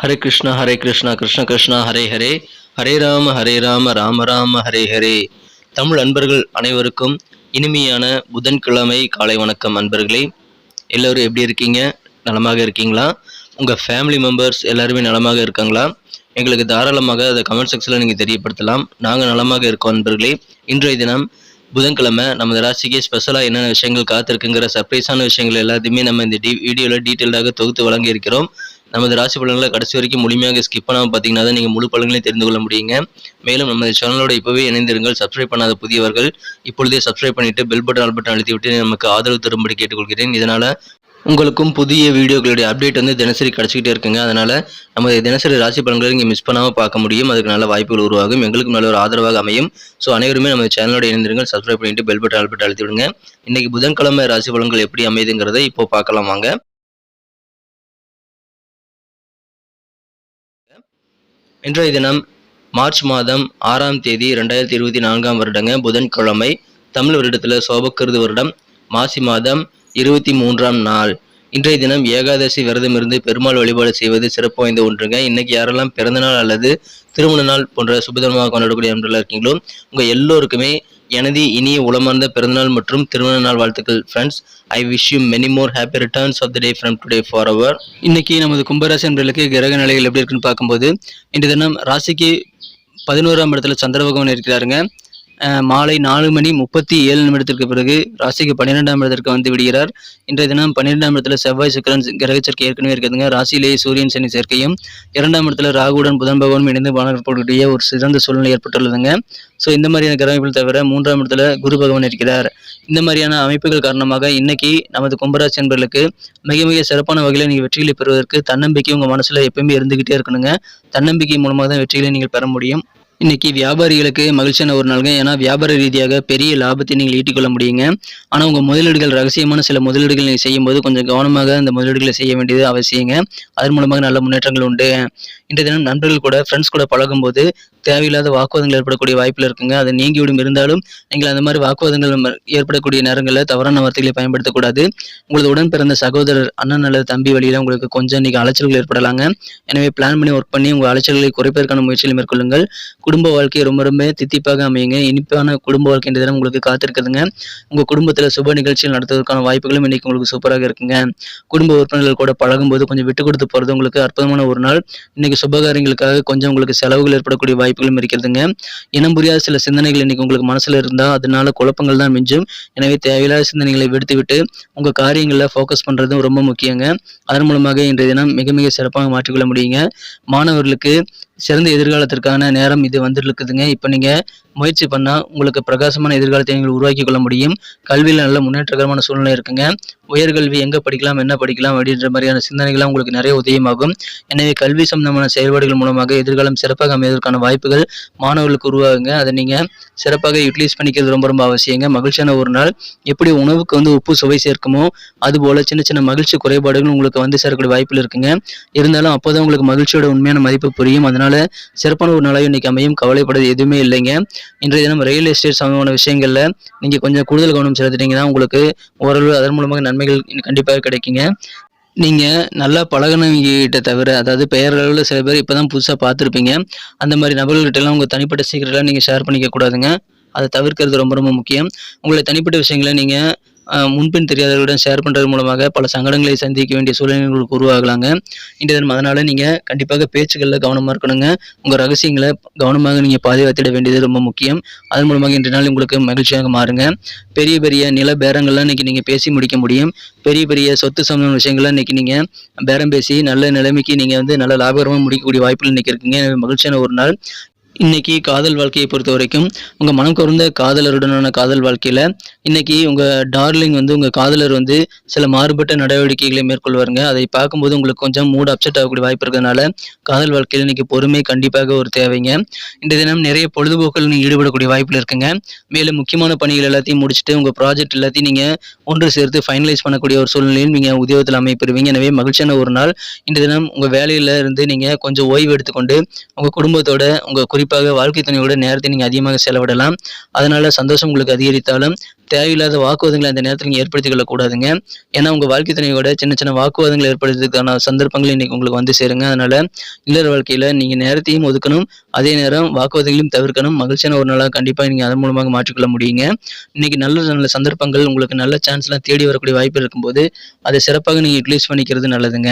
ஹரே கிருஷ்ணா ஹரே கிருஷ்ணா கிருஷ்ண கிருஷ்ணா ஹரே ஹரே. ஹரே ராம ஹரே ராம ராம ராம ஹரே ஹரே. தமிழ் அன்பர்கள் அனைவருக்கும் இனிமையான புதன்கிழமை காலை வணக்கம் அன்பர்களே. எல்லோரும் எப்படி இருக்கீங்க? நலமாக இருக்கீங்களா? உங்கள் ஃபேமிலி மெம்பர்ஸ் எல்லாருமே நலமாக இருக்காங்களா? எங்களுக்கு தாராளமாக அதை கமெண்ட் செக்ஷனில் நீங்கள் தெரியப்படுத்தலாம். நாங்கள் நலமாக இருக்கோம் அன்பர்களே. இன்றைய தினம் புதன்கிழமை நமது ராசிக்கு ஸ்பெஷலாக என்னென்ன விஷயங்கள் காத்திருக்குங்கிற சர்ப்ரைஸான விஷயங்கள் எல்லாத்தையுமே நம்ம இந்த டி வீடியோவில் டீட்டெயில்டாக தொகுத்து வழங்கி இருக்கிறோம் நமது ராசி பலன்களை கடைசி வரைக்கும் முழுமையாக ஸ்கிப் பண்ணாமல் பார்த்தீங்கன்னா தான் நீங்கள் முழு பலன்களையும் தெரிந்து கொள்ள முடியுங்க. மேலும் நமது சேனலோட இப்போவே இணைந்திருங்கள். சப்ஸ்கிரைப் பண்ணாத புதியவர்கள் இப்பொழுதே சப்ஸ்கிரைப் பண்ணிட்டு பெல் பட்டன் ஆல் பட்டன் அழுத்திவிட்டு நமக்கு ஆதரவு தரும்படி கேட்டுக்கொள்கிறேன். இதனால் உங்களுக்கும் புதிய வீடியோக்களுடைய அப்டேட் வந்து தினசரி கிடச்சிக்கிட்டே இருக்குங்க. அதனால் நமது தினசரி ராசி பலன்களை நீங்கள் மிஸ் பண்ணாமல் பார்க்க முடியும். அதுக்கு நல்ல வாய்ப்புகள் உருவாகும். எங்களுக்கும் நல்ல ஒரு ஆதரவாக அமையும். ஸோ அனைவருமே நம்ம சேனலோட இணைந்திருங்கள். சப்ஸ்கிரைப் பண்ணிட்டு பெல் பட்டன் ஆல் பட்டன் அழுத்தி விடுங்க இன்றைக்கி புதன்கிழமை ராசி பலன்கள் எப்படி அமைதுங்கிறத இப்போ பார்க்கலாம் வாங்க. இன்றைய தினம் மார்ச் மாதம் ஆறாம் தேதி ரெண்டாயிரத்தி இருபத்தி நான்காம் வருடங்க புதன்கிழமை தமிழ் வருடத்தில் சோபக்கிருது வருடம் மாசி மாதம் இருபத்தி மூன்றாம் நாள். இன்றைய தினம் ஏகாதசி விரதம் இருந்து பெருமாள் வழிபாடு செய்வது சிறப்பு வாய்ந்த ஒன்றுங்க. இன்னைக்கு யாரெல்லாம் பிறந்தநாள் அல்லது திருமண நாள் போன்ற சுபதனமாக கொண்டாடக்கூடிய நண்பர்களாக இருக்கீங்களோ உங்கள் எல்லோருக்குமே எனது இனிய உளமார்ந்த பிறந்தநாள் மற்றும் திருமண நாள் வாழ்த்துக்கள் friends I wish you many more happy returns of the day from today for our இன்னைக்கு நமது கும்பராசி என்பர்களுக்கு கிரக நிலைகள் எப்படி இருக்குன்னு பார்க்கும்போது இன்று தினம் ராசிக்கு பதினோராம் இடத்துல சந்திர பகவான் இருக்கிறாருங்க. மாலை நாலு மணி முப்பத்தி ஏழு நிமிடத்திற்கு பிறகு ராசிக்கு பன்னிரெண்டாம் இடத்திற்கு வந்து விடுகிறார். இன்றைய தினம் பன்னிரெண்டாம் இடத்துல செவ்வாய் சுக்கிரன் கிரக சேர்க்கை ஏற்கனவே இருக்குதுங்க. ராசியிலேயே சூரியன் சனி சேர்க்கையும் இரண்டாம் இடத்துல ராகுடன் புதன் பகவானும் இணைந்து வளரக்கூடிய ஒரு சிறந்த சூழ்நிலை ஏற்பட்டுள்ளதுங்க. ஸோ இந்த மாதிரியான கிரகங்கள் தவிர மூன்றாம் இடத்துல குரு பகவான் இருக்கிறார். இந்த மாதிரியான அமைப்புகள் காரணமாக இன்னைக்கு நமது கும்பராசி என்பர்களுக்கு மிக மிக சிறப்பான வகையில் நீங்கள் வெற்றிகளை பெறுவதற்கு தன்னம்பிக்கை உங்கள் மனசில் எப்பயுமே இருந்துகிட்டே இருக்கணுங்க. தன்னம்பிக்கை மூலமாக தான் வெற்றிகளை நீங்கள் பெற முடியும். இன்னைக்கு வியாபாரிகளுக்கு மகிழ்ச்சியான ஒரு நாளுங்க. ஏன்னா வியாபார ரீதியாக பெரிய லாபத்தை நீங்கள் ஈட்டிக்கொள்ள முடியுங்க. ஆனால் உங்கள் முதலீடுகள் ரகசியமான சில முதலீடுகள் நீங்கள் செய்யும்போது கொஞ்சம் கவனமாக அந்த முதலீடுகளை செய்ய வேண்டியது அவசியங்க. அதன் மூலமாக நல்ல முன்னேற்றங்கள் உண்டு. இன்றைய தினம் நண்பர்கள் கூட ஃப்ரெண்ட்ஸ் கூட பழகும்போது தேவையில்லாத வாக்குவாதங்கள் ஏற்படக்கூடிய வாய்ப்பில் இருக்குங்க. அது நீங்கிவிடும். இருந்தாலும் நீங்கள் அந்த மாதிரி வாக்குவாதங்கள் ஏற்படக்கூடிய நேரங்களில் தவறான வார்த்தைகளை பயன்படுத்தக்கூடாது. உங்களது உடன் பிறந்த சகோதரர் அண்ணன் அல்லது தம்பி வழியில் உங்களுக்கு கொஞ்சம் இன்னைக்கு அலைச்சல்கள் ஏற்படலாங்க. எனவே பிளான் பண்ணி ஒர்க் பண்ணி உங்கள் அலைச்சல்களை குறைப்பதற்கான முயற்சிகளை மேற்கொள்ளுங்கள். குடும்ப வாழ்க்கை ரொம்ப ரொம்ப தித்திப்பாக அமையுங்க. இனிப்பான குடும்ப வாழ்க்கை தினம் உங்களுக்கு காத்திருக்குதுங்க. உங்கள் குடும்பத்தில் சுப நிகழ்ச்சிகள் நடத்துவதற்கான வாய்ப்புகளும் இன்னைக்கு உங்களுக்கு சூப்பராக இருக்குங்க. குடும்ப உறுப்பினர்கள் கூட பழகும்போது கொஞ்சம் விட்டு கொடுத்து போகிறது உங்களுக்கு அற்புதமான ஒரு நாள். இன்னைக்கு சுபகாரியங்களுக்காக கொஞ்சம் உங்களுக்கு செலவுகள் ஏற்படக்கூடிய வாய்ப்பு வாய்ப்புகளும் இருக்கிறதுங்க இனம் புரியாத சில சிந்தனைகள் இன்னைக்கு உங்களுக்கு மனசுல இருந்தால் அதனால குழப்பங்கள் தான் மிஞ்சும். எனவே தேவையில்லாத சிந்தனைகளை விடுத்துவிட்டு உங்க காரியங்களில் ஃபோக்கஸ் பண்றதும் ரொம்ப முக்கியங்க. அதன் மூலமாக இன்றைய தினம் மிக மிக சிறப்பாக மாற்றிக்கொள்ள முடியுங்க. மாணவர்களுக்கு சிறந்த எதிர்காலத்திற்கான நேரம் இது வந்துருக்குதுங்க. இப்போ நீங்கள் முயற்சி பண்ணால் உங்களுக்கு பிரகாசமான எதிர்காலத்தை நீங்கள் உருவாக்கி கொள்ள முடியும். கல்வியில் நல்ல முன்னேற்றகரமான சூழ்நிலை இருக்குங்க. உயர்கல்வி எங்கே படிக்கலாம் என்ன படிக்கலாம் அப்படின்ற மாதிரியான சிந்தனைகள்லாம் உங்களுக்கு நிறைய உதயமாகும். எனவே கல்வி சம்பந்தமான செயல்பாடுகள் மூலமாக எதிர்காலம் சிறப்பாக அமைவதற்கான வாய்ப்புகள் மாணவர்களுக்கு உருவாகுங்க. அதை நீங்கள் சிறப்பாக யூட்டிலைஸ் பண்ணிக்கிறது ரொம்ப ரொம்ப அவசியங்க. மகிழ்ச்சியான ஒரு நாள். எப்படி உணவுக்கு வந்து உப்பு சுவை சேர்க்குமோ அதுபோல் சின்ன சின்ன மகிழ்ச்சி குறைபாடுகள் உங்களுக்கு வந்து சேரக்கூடிய வாய்ப்பில் இருக்குங்க. இருந்தாலும் அப்போதான் உங்களுக்கு மகிழ்ச்சியோட உண்மையான மதிப்பு புரியும். அதனால் சிறப்பான ஒரு நாளாக இன்னைக்கு அமையும். கவலைப்பட எதுவுமே இல்லைங்க. இன்றைய தினம் ரியல் எஸ்டேட் சம்பந்தமான விஷயங்களில் நீங்கள் கொஞ்சம் கூடுதல் கவனம் செலுத்திட்டீங்கன்னா உங்களுக்கு ஓரளவு அதன் மூலமாக நன்மைகள் கண்டிப்பாக கிடைக்குங்க. நீங்கள் நல்லா பழகினவங்ககிட்ட தவிர அதாவது பெயரளவில் சில பேர் இப்போ தான் புதுசாக பார்த்துருப்பீங்க. அந்த மாதிரி நபர்கள்கிட்டலாம் உங்கள் தனிப்பட்ட சீக்கிரம்லாம் நீங்கள் ஷேர் பண்ணிக்க கூடாதுங்க. அதை தவிர்க்கிறது ரொம்ப ரொம்ப முக்கியம். உங்களை தனிப்பட்ட விஷயங்களை நீங்கள் முன்பின் தெரியாதவர்களுடன் ஷேர் பண்ணுறது மூலமாக பல சங்கடங்களை சந்திக்க வேண்டிய சூழ்நிலைகள் உருவாகலாங்க. இன்றைய தினம் அதனால் நீங்கள் கண்டிப்பாக பேச்சுகளில் கவனமாக இருக்கணுங்க. உங்கள் ரகசியங்களை கவனமாக நீங்கள் பாதுகாத்திட வேண்டியது ரொம்ப முக்கியம். அதன் மூலமாக இன்றைய நாள் உங்களுக்கு மகிழ்ச்சியாக மாறுங்க. பெரிய பெரிய நில பேரங்கள்லாம் இன்னைக்கு நீங்கள் பேசி முடிக்க முடியும். பெரிய பெரிய சொத்து சம்பந்தமான விஷயங்கள்லாம் இன்னைக்கு நீங்கள் பேரம் பேசி நல்ல நிலைமைக்கு நீங்கள் வந்து நல்ல லாபகரமாக முடிக்கக்கூடிய வாய்ப்புகள் இன்றைக்கி இருக்குங்க. மகிழ்ச்சியான ஒரு நாள். இன்னைக்கு காதல் வாழ்க்கையை பொறுத்த வரைக்கும் உங்கள் மனம் குறைந்த காதலருடனான காதல் வாழ்க்கையில் இன்னைக்கு உங்கள் டார்லிங் வந்து உங்கள் காதலர் வந்து சில மாறுபட்ட நடவடிக்கைகளை மேற்கொள்வாருங்க. அதை பார்க்கும்போது உங்களுக்கு கொஞ்சம் மூட் அப்செட் ஆகக்கூடிய வாய்ப்பு இருக்கிறதுனால காதல் வாழ்க்கையில் இன்னைக்கு பொறுமை கண்டிப்பாக ஒரு தேவைங்க. இந்த தினம் நிறைய பொழுதுபோக்கில் நீங்கள் ஈடுபடக்கூடிய வாய்ப்பில் இருக்குங்க. மேலும் முக்கியமான பணிகள் எல்லாத்தையும் முடிச்சுட்டு உங்கள் ப்ராஜெக்ட் எல்லாத்தையும் நீங்கள் ஒன்று சேர்த்து ஃபைனலைஸ் பண்ணக்கூடிய ஒரு சூழ்நிலையில் நீங்கள் உத்தியோகத்தில் அமைப்பெறுவீங்க. எனவே மகிழ்ச்சியான ஒரு நாள். இந்த தினம் உங்கள் வேலையில் இருந்து நீங்கள் கொஞ்சம் ஓய்வு எடுத்துக்கொண்டு உங்கள் குடும்பத்தோட உங்கள் குறி குறிப்பாக வாழ்க்கை துணையோட நேரத்தை நீங்கள் அதிகமாக செலவிடலாம். அதனால் சந்தோஷம் உங்களுக்கு அதிகரித்தாலும் தேவையில்லாத வாக்குவாதங்களை அந்த நேரத்தில் நீங்கள் ஏற்படுத்திக் கொள்ளக்கூடாதுங்க. ஏன்னா உங்கள் வாழ்க்கை துணையோட சின்ன சின்ன வாக்குவாதங்கள் ஏற்படுத்துறதுக்கான சந்தர்ப்பங்கள் இன்னைக்கு உங்களுக்கு வந்து சேருங்க. அதனால இல்லற வாழ்க்கையில் நீங்கள் நேரத்தையும் ஒதுக்கணும். அதே நேரம் வாக்குவாதங்களையும் தவிர்க்கணும். மகிழ்ச்சியான ஒரு நாளாக கண்டிப்பாக நீங்கள் அதன் மூலமாக மாற்றிக்கொள்ள முடியுங்க. இன்னைக்கு நல்ல நல்ல சந்தர்ப்பங்கள் உங்களுக்கு நல்ல சான்ஸ்லாம் தேடி வரக்கூடிய வாய்ப்பு இருக்கும்போது அதை சிறப்பாக நீங்கள் யூட்டிலைஸ் பண்ணிக்கிறது நல்லதுங்க.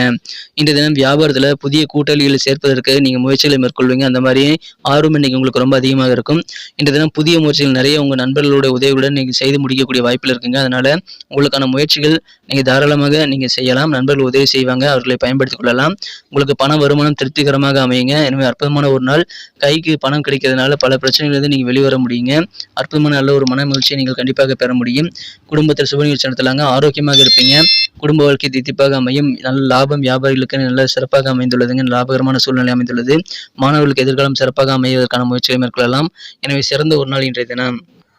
இந்த தினம் வியாபாரத்தில் புதிய கூட்டாளிகளை சேர்ப்பதற்கு நீங்கள் முயற்சிகளை மேற்கொள்வீங்க. அந்த மாதிரி ஆர்வம் இன்னைக்கு உங்களுக்கு ரொம்ப அதிகமாக இருக்கும். இந்த தினம் புதிய முயற்சிகள் நிறைய உங்கள் நண்பர்களோட உதவியுடன் நீங்கள் செய்து முடிக்கக்கூடிய வாய்ப்பில் இருக்குங்க. அதனால் உங்களுக்கான முயற்சிகள் நீங்கள் தாராளமாக நீங்கள் செய்யலாம். நண்பர்கள் உதவி செய்வாங்க. அவர்களை பயன்படுத்திக் கொள்ளலாம். உங்களுக்கு பண வருமானம் திருப்திகரமாக அமையுங்க. எனவே அற்புதமான ஒரு நாள். கைக்கு பணம் கிடைக்கிறதுனால பல பிரச்சனைகளிலிருந்து நீங்கள் வெளிவர முடியுங்க. அற்புதமான நல்ல ஒரு மன மகிழ்ச்சியை நீங்கள் கண்டிப்பாக பெற முடியும். குடும்பத்தில் சுப நிகழ்ச்சி நடத்தலாங்க. ஆரோக்கியமாக இருப்பீங்க. குடும்ப வாழ்க்கை தித்திப்பாக அமையும். நல்ல லாபம் வியாபாரிகளுக்கு நல்ல சிறப்பாக அமைந்துள்ளதுங்க. லாபகரமான சூழ்நிலை அமைந்துள்ளது. மாணவர்களுக்கு எதிர்காலம் சிறப்பாக அமைவதற்கான முயற்சிகளை மேற்கொள்ளலாம். எனவே சிறந்த ஒரு நாள் இன்றைய தினம்.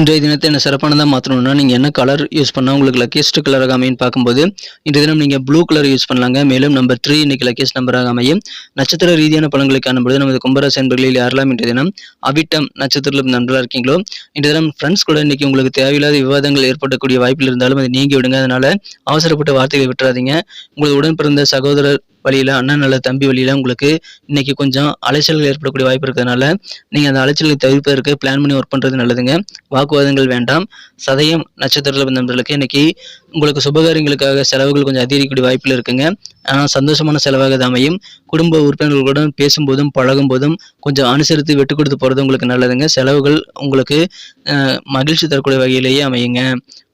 இன்றைய தினத்தை என்ன சிறப்பானதாக மாற்றணும்னா நீங்கள் என்ன கலர் யூஸ் பண்ணால் உங்களுக்கு லக்கேஸ்ட் கலராக அமையும் பார்க்கும்போது இன்றைய தினம் நீங்கள் ப்ளூ கலர் யூஸ் பண்ணலாங்க. மேலும் நம்பர் த்ரீ இன்னைக்கு லக்கேஸ் நம்பராக அமையும் நட்சத்திர ரீதியான பழங்களை காணும்போது நமது கும்பராசி என்பர்களில் யாரெல்லாம் இன்றைய தினம் அவிட்டம் நட்சத்திரத்தில் நண்பராக இருக்கீங்களோ இன்றைய தினம் ஃப்ரெண்ட்ஸ் கூட இன்னைக்கு உங்களுக்கு தேவையில்லாத விவாதங்கள் ஏற்படக்கூடிய வாய்ப்பில் இருந்தாலும் அதை நீங்கி விடுங்க. அதனால அவசரப்பட்ட வார்த்தைகளை விட்டுறாதீங்க. உங்களது உடன் பிறந்த சகோதரர் வழியில் அண்ணன் அல்ல தம்பி வழியில் உங்களுக்கு இன்னைக்கு கொஞ்சம் அலைச்சல்கள் ஏற்படக்கூடிய வாய்ப்பு இருக்கிறதுனால நீங்கள் அந்த அலைச்சல்களை தவிர்ப்பதற்கு பிளான் பண்ணி ஒர்க் பண்ணுறது நல்லதுங்க. வாக்குவாதங்கள் வேண்டாம். சதயம் நட்சத்திரத்தில் வந்த நண்பர்களுக்கு இன்னைக்கு உங்களுக்கு சுபகாரியங்களுக்காக செலவுகள் கொஞ்சம் அதிகரிக்கக்கூடிய வாய்ப்பில் இருக்குங்க. ஆனால் சந்தோஷமான செலவாக அமையும். குடும்ப உறுப்பினர்களுடன் பேசும்போதும் பழகும் போதும் கொஞ்சம் அனுசரித்து விட்டு கொடுத்து போகிறது உங்களுக்கு நல்லதுங்க. செலவுகள் உங்களுக்கு மகிழ்ச்சி தரக்கூடிய வகையிலேயே அமையுங்க.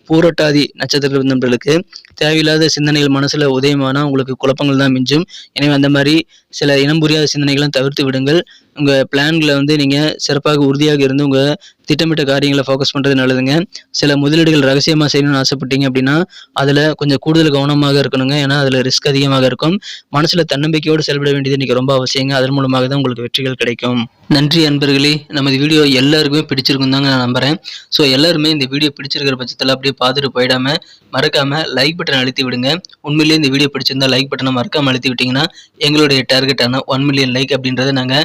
பூரட்டாதி நட்சத்திர நண்பர்களுக்கு தேவையில்லாத சிந்தனைகள் மனசுல உதயமானா உங்களுக்கு குழப்பங்கள் தான் மிஞ்சும். எனவே அந்த மாதிரி சில இனம் புரியாத சிந்தனைகளும் தவிர்த்து விடுங்கள். உங்கள் பிளான்களை வந்து நீங்கள் சிறப்பாக உறுதியாக இருந்து உங்கள் திட்டமிட்ட காரியங்களை ஃபோக்கஸ் பண்ணுறது நல்லதுங்க. சில முதலீடுகள் ரகசியமாக செய்யணும்னு ஆசைப்பட்டீங்க அப்படின்னா அதில் கொஞ்சம் கூடுதல் கவனமாக இருக்கணுங்க. ஏன்னா அதில் ரிஸ்க் அதிகமாக இருக்கும். மனசில் தன்னம்பிக்கையோடு செயல்பட வேண்டியது இன்றைக்கி ரொம்ப அவசியங்க. அதன் மூலமாக தான் உங்களுக்கு வெற்றிகள் கிடைக்கும். நன்றி அன்பர்களே. நமது வீடியோ எல்லாருக்குமே பிடிச்சிருக்கும் தாங்க நான் நம்புறேன். ஸோ எல்லாருமே இந்த வீடியோ பிடிச்சிருக்கிற பட்சத்தில் அப்படியே பார்த்துட்டு போயிடாமல் மறக்காமல் லைக் பட்டன் அழுத்தி விடுங்க. உண்மையிலேயே இந்த வீடியோ பிடிச்சிருந்தா லைக் பட்டனை மறக்காமல் அழுத்தி விட்டிங்கன்னா எங்களுடைய டார்கெட்டான ஒன் மில்லியன் லைக் அப்படின்றத நாங்கள்